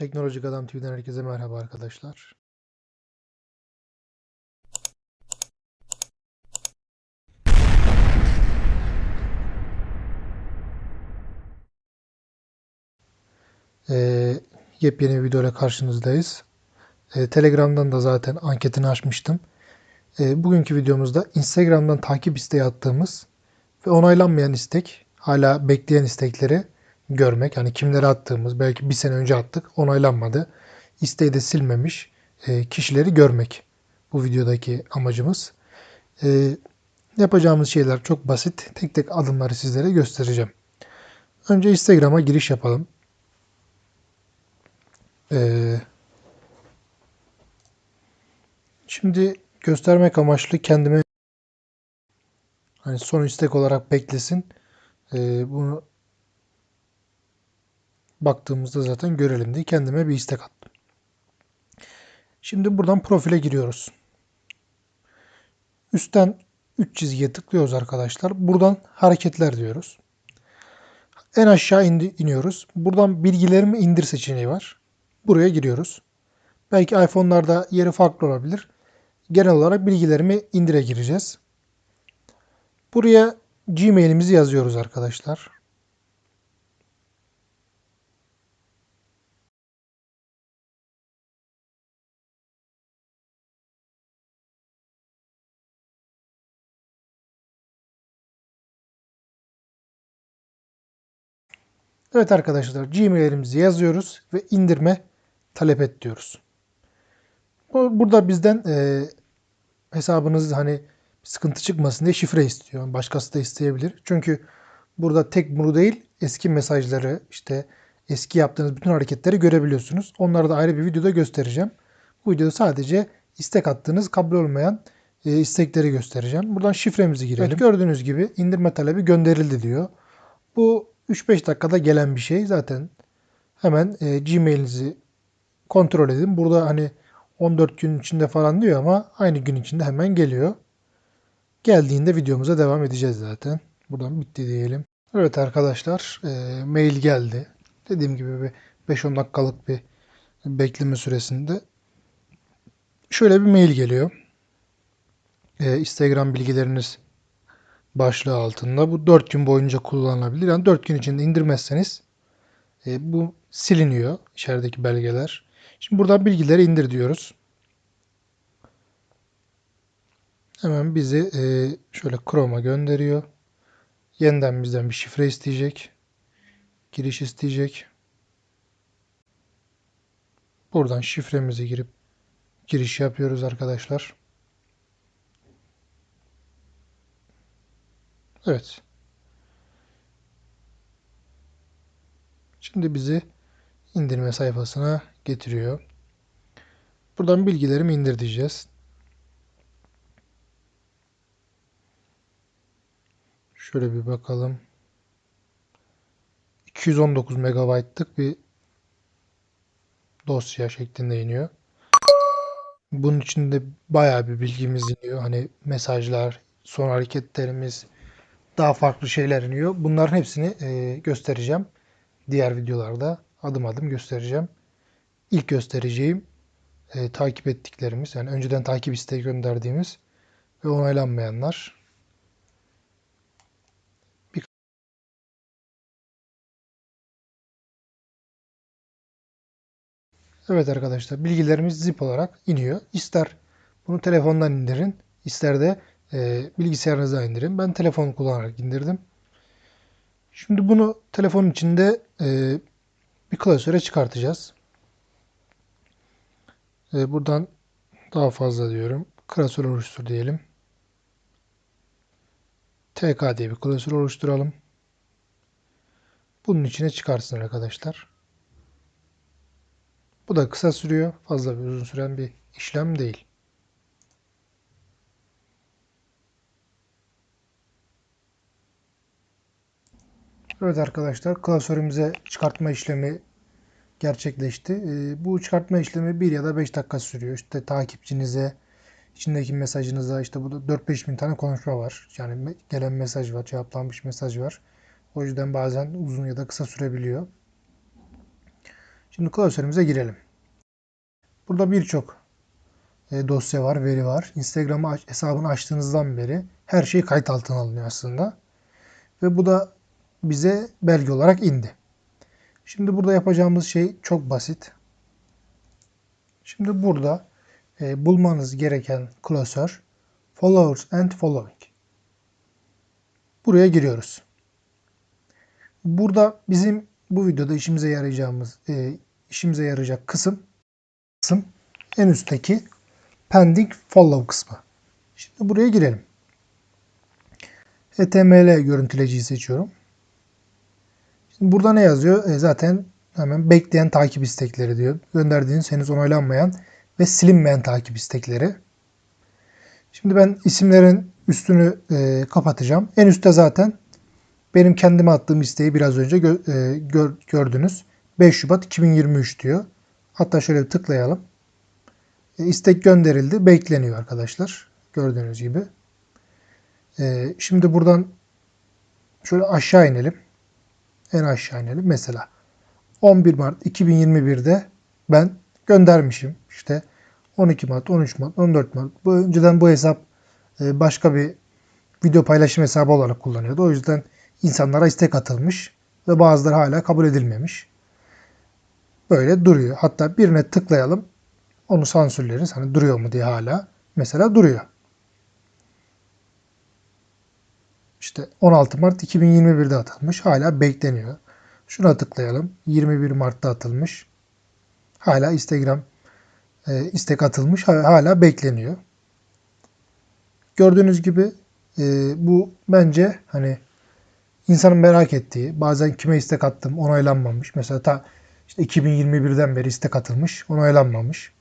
Teknolojik Adam TV'den herkese merhaba arkadaşlar. Ee, yepyeni bir videoyla karşınızdayız. Ee, Telegram'dan da zaten anketini açmıştım. Ee, bugünkü videomuzda Instagram'dan takip isteği attığımız ve onaylanmayan istek, hala bekleyen istekleri görmek. Hani kimlere attığımız, belki bir sene önce attık, onaylanmadı. İsteği de silmemiş e, kişileri görmek. Bu videodaki amacımız. E, yapacağımız şeyler çok basit. Tek tek adımları sizlere göstereceğim. Önce Instagram'a giriş yapalım. Ee, şimdi göstermek amaçlı kendime hani son istek olarak beklesin. Bunu baktığımızda zaten görelim diye kendime bir istek attım. Şimdi buradan profile giriyoruz. Üstten 3 çizgiye tıklıyoruz arkadaşlar. Buradan hareketler diyoruz. En aşağı indi, iniyoruz. Buradan bilgilerimi indir seçeneği var. Buraya giriyoruz. Belki iPhone'larda yeri farklı olabilir. Genel olarak bilgilerimi indire gireceğiz. Buraya Gmail'imizi yazıyoruz arkadaşlar. Evet arkadaşlar Gmail'imizi yazıyoruz ve indirme talep et diyoruz. Burada bizden e, hesabınız hani sıkıntı çıkmasın diye şifre istiyor. Başkası da isteyebilir. Çünkü burada tek bunu değil eski mesajları işte eski yaptığınız bütün hareketleri görebiliyorsunuz. Onları da ayrı bir videoda göstereceğim. Bu videoda sadece istek attığınız kabul olmayan e, istekleri göstereceğim. Buradan şifremizi girelim. Evet, gördüğünüz gibi indirme talebi gönderildi diyor. Bu 3-5 dakikada gelen bir şey. Zaten hemen e, Gmail'inizi kontrol edin. Burada hani 14 gün içinde falan diyor ama aynı gün içinde hemen geliyor. Geldiğinde videomuza devam edeceğiz zaten. Buradan bitti diyelim. Evet arkadaşlar e, mail geldi. Dediğim gibi bir 5-10 dakikalık bir bekleme süresinde şöyle bir mail geliyor. E, Instagram bilgileriniz başlığı altında. Bu 4 gün boyunca kullanılabilir. Yani 4 gün içinde indirmezseniz e, bu siliniyor içerideki belgeler. Şimdi buradan bilgileri indir diyoruz. Hemen bizi e, şöyle Chrome'a gönderiyor. Yeniden bizden bir şifre isteyecek. Giriş isteyecek. Buradan şifremizi girip giriş yapıyoruz arkadaşlar. Evet. Şimdi bizi indirme sayfasına getiriyor. Buradan bilgilerimi indir diyeceğiz. Şöyle bir bakalım. 219 MB'lık bir dosya şeklinde iniyor. Bunun içinde bayağı bir bilgimiz iniyor. Hani mesajlar, son hareketlerimiz, daha farklı şeyler iniyor. Bunların hepsini e, göstereceğim. Diğer videolarda adım adım göstereceğim. İlk göstereceğim e, takip ettiklerimiz. Yani önceden takip isteği gönderdiğimiz ve onaylanmayanlar. Evet arkadaşlar bilgilerimiz zip olarak iniyor. İster bunu telefondan indirin, ister de e, bilgisayarınıza indirin. Ben telefon kullanarak indirdim. Şimdi bunu telefonun içinde e, bir klasöre çıkartacağız. E, buradan daha fazla diyorum. Klasör oluştur diyelim. TK diye bir klasör oluşturalım. Bunun içine çıkarsın arkadaşlar. Bu da kısa sürüyor. Fazla bir uzun süren bir işlem değil. Evet arkadaşlar klasörümüze çıkartma işlemi gerçekleşti. Ee, bu çıkartma işlemi 1 ya da 5 dakika sürüyor. İşte takipçinize, içindeki mesajınıza işte burada 4-5 bin tane konuşma var. Yani gelen mesaj var, cevaplanmış mesaj var. O yüzden bazen uzun ya da kısa sürebiliyor. Şimdi klasörümüze girelim. Burada birçok e, dosya var, veri var. Instagram hesabını açtığınızdan beri her şey kayıt altına alınıyor aslında. Ve bu da bize belge olarak indi. Şimdi burada yapacağımız şey çok basit. Şimdi burada e, bulmanız gereken klasör followers and following. Buraya giriyoruz. Burada bizim bu videoda işimize yarayacağımız e, işimize yarayacak kısım kısım en üstteki pending follow kısmı. Şimdi buraya girelim. HTML görüntüleciyi seçiyorum. Burada ne yazıyor? E, zaten hemen bekleyen takip istekleri diyor. Gönderdiğiniz henüz onaylanmayan ve silinmeyen takip istekleri. Şimdi ben isimlerin üstünü e, kapatacağım. En üstte zaten benim kendime attığım isteği biraz önce gö- e, gör- gördünüz. 5 Şubat 2023 diyor. Hatta şöyle bir tıklayalım. E, istek gönderildi. Bekleniyor arkadaşlar. Gördüğünüz gibi. E, şimdi buradan şöyle aşağı inelim. En aşağı inelim. Mesela 11 Mart 2021'de ben göndermişim. İşte 12 Mart, 13 Mart, 14 Mart. Bu önceden bu hesap e, başka bir video paylaşım hesabı olarak kullanıyordu. O yüzden insanlara istek atılmış ve bazıları hala kabul edilmemiş. Böyle duruyor. Hatta birine tıklayalım. Onu sansürleriz. Hani duruyor mu diye hala. Mesela duruyor. İşte 16 Mart 2021'de atılmış. Hala bekleniyor. Şuna tıklayalım. 21 Mart'ta atılmış. Hala Instagram e, istek atılmış. Hala bekleniyor. Gördüğünüz gibi e, bu bence hani insanın merak ettiği, bazen kime istek attım onaylanmamış. Mesela ta işte 2021'den beri istek atılmış, onaylanmamış.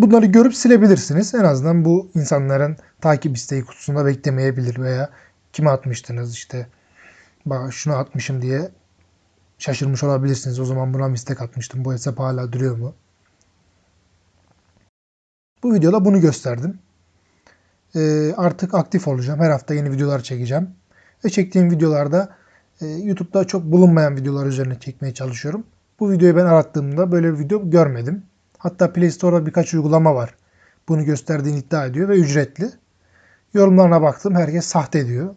Bunları görüp silebilirsiniz. En azından bu insanların takip isteği kutusunda beklemeyebilir veya kime atmıştınız işte bak şunu atmışım diye şaşırmış olabilirsiniz. O zaman buna istek atmıştım? Bu hesap hala duruyor mu? Bu videoda bunu gösterdim. Ee, artık aktif olacağım. Her hafta yeni videolar çekeceğim. Ve çektiğim videolarda e, YouTube'da çok bulunmayan videolar üzerine çekmeye çalışıyorum. Bu videoyu ben arattığımda böyle bir video görmedim. Hatta Play Store'da birkaç uygulama var. Bunu gösterdiğini iddia ediyor ve ücretli. Yorumlarına baktım. Herkes sahte diyor.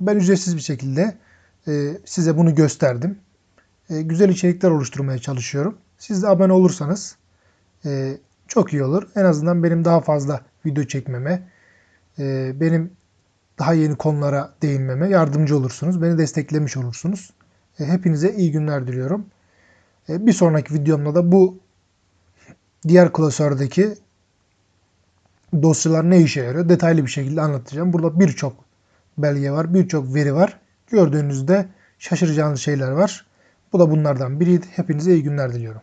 Ben ücretsiz bir şekilde e, size bunu gösterdim. E, güzel içerikler oluşturmaya çalışıyorum. Siz de abone olursanız e, çok iyi olur. En azından benim daha fazla video çekmeme, e, benim daha yeni konulara değinmeme yardımcı olursunuz. Beni desteklemiş olursunuz. E, hepinize iyi günler diliyorum. E, bir sonraki videomda da bu diğer klasördeki dosyalar ne işe yarıyor detaylı bir şekilde anlatacağım. Burada birçok belge var, birçok veri var. Gördüğünüzde şaşıracağınız şeyler var. Bu da bunlardan biriydi. Hepinize iyi günler diliyorum.